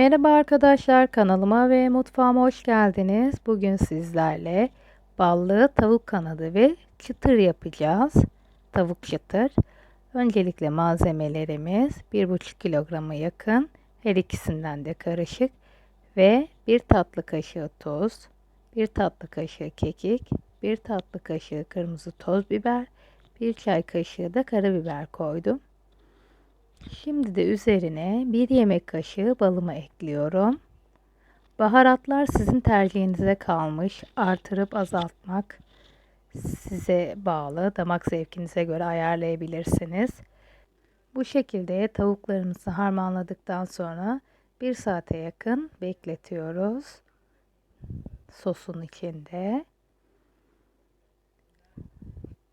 Merhaba arkadaşlar kanalıma ve mutfağıma hoş geldiniz. Bugün sizlerle ballı tavuk kanadı ve çıtır yapacağız. Tavuk çıtır. Öncelikle malzemelerimiz 1,5 kilograma yakın. Her ikisinden de karışık ve 1 tatlı kaşığı tuz, 1 tatlı kaşığı kekik, 1 tatlı kaşığı kırmızı toz biber, 1 çay kaşığı da karabiber koydum. Şimdi de üzerine bir yemek kaşığı balımı ekliyorum. Baharatlar sizin tercihinize kalmış. Artırıp azaltmak size bağlı. Damak zevkinize göre ayarlayabilirsiniz. Bu şekilde tavuklarımızı harmanladıktan sonra bir saate yakın bekletiyoruz. Sosun içinde.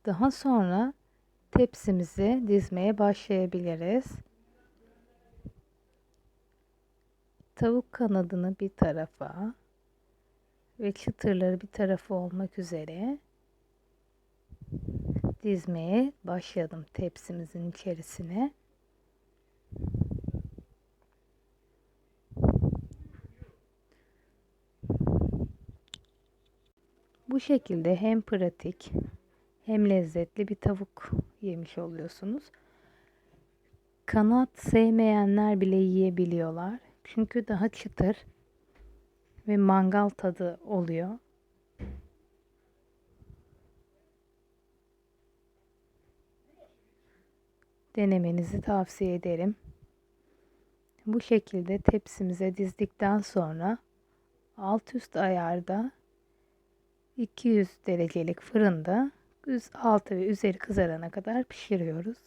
Daha sonra tepsimizi dizmeye başlayabiliriz. Tavuk kanadını bir tarafa ve çıtırları bir tarafa olmak üzere dizmeye başladım tepsimizin içerisine. Bu şekilde hem pratik hem lezzetli bir tavuk yemiş oluyorsunuz. Kanat sevmeyenler bile yiyebiliyorlar. Çünkü daha çıtır ve mangal tadı oluyor. Denemenizi tavsiye ederim. Bu şekilde tepsimize dizdikten sonra alt üst ayarda 200 derecelik fırında altı ve üzeri kızarana kadar pişiriyoruz.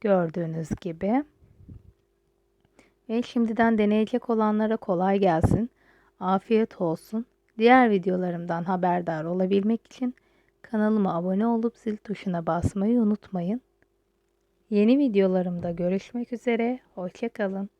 Gördüğünüz gibi. Ve şimdiden deneyecek olanlara kolay gelsin. Afiyet olsun. Diğer videolarımdan haberdar olabilmek için kanalıma abone olup zil tuşuna basmayı unutmayın. Yeni videolarımda görüşmek üzere. Hoşçakalın.